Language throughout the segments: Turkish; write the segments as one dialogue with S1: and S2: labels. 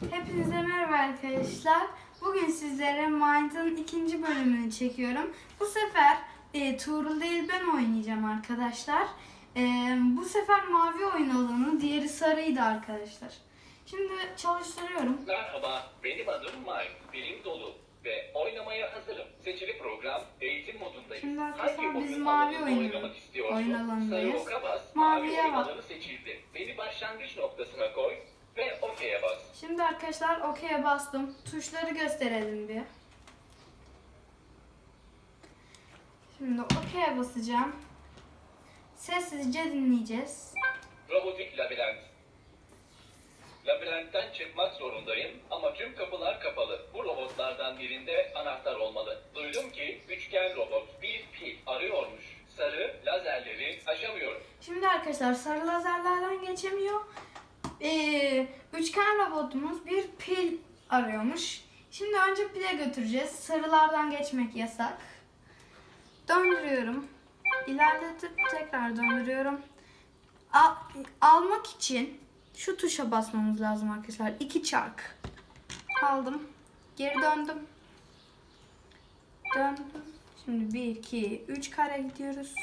S1: Hepinize merhaba arkadaşlar. Bugün sizlere Mind'ın ikinci bölümünü çekiyorum. Bu sefer e, Tuğrul değil ben oynayacağım arkadaşlar. E, bu sefer mavi oyun alanı, diğeri sarıydı arkadaşlar. Şimdi çalıştırıyorum.
S2: Merhaba, benim adım Mike. Bilim dolu ve oynamaya hazırım. Seçili program eğitim modundayız.
S1: Şimdi arkadaşlar biz
S2: oyun
S1: mavi
S2: istiyorsun?
S1: oyun alanındayız. Maviye bak.
S2: alanı seçildi. Beni başlangıç noktasına koy ve OK'ye bas.
S1: Şimdi arkadaşlar OK'ye bastım. Tuşları gösterelim bir. Şimdi OK'ye basacağım. Sessizce dinleyeceğiz.
S2: Robotik labirent. Labirentten çıkmak zorundayım ama tüm kapılar kapalı. Bu robotlardan birinde anahtar olmalı. Duydum ki üçgen robot bir pil arıyormuş. Sarı lazerleri aşamıyor.
S1: Şimdi arkadaşlar sarı lazerlerden geçemiyor. Ee, üçgen robotumuz bir pil arıyormuş. Şimdi önce pile götüreceğiz. Sarılardan geçmek yasak. Döndürüyorum. İlerletip tekrar döndürüyorum. Al- almak için şu tuşa basmamız lazım arkadaşlar. İki çark. Aldım. Geri döndüm. Döndüm. Şimdi 1, 2, 3 kare gidiyoruz.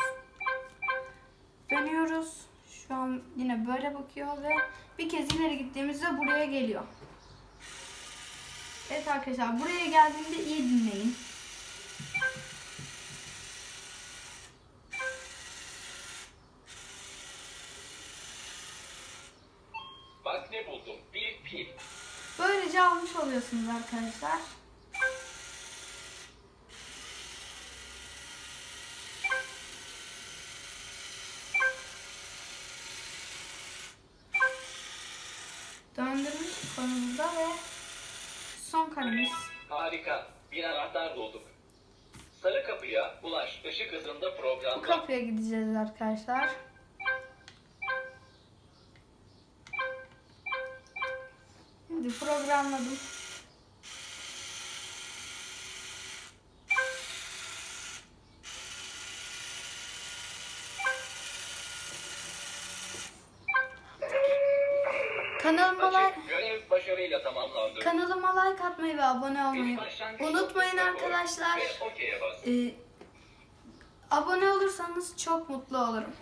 S1: Dönüyoruz. Şu an yine böyle bakıyor ve bir kez ileri gittiğimizde buraya geliyor. Evet arkadaşlar buraya geldiğinde iyi dinleyin.
S2: Bak ne buldum. Bir pil.
S1: Böylece almış oluyorsunuz arkadaşlar. Döndürmüş konumuzda ve son karemiz.
S2: Harika. Bir anahtar bulduk. Sarı kapıya ulaş. Işık hızında
S1: Bu
S2: programla.
S1: kapıya gideceğiz arkadaşlar. Şimdi programladım. Kanalıma like.
S2: Görev başarıyla tamamlandı.
S1: kanalıma like atmayı ve abone olmayı unutmayın arkadaşlar.
S2: Bas.
S1: Ee, abone olursanız çok mutlu olurum.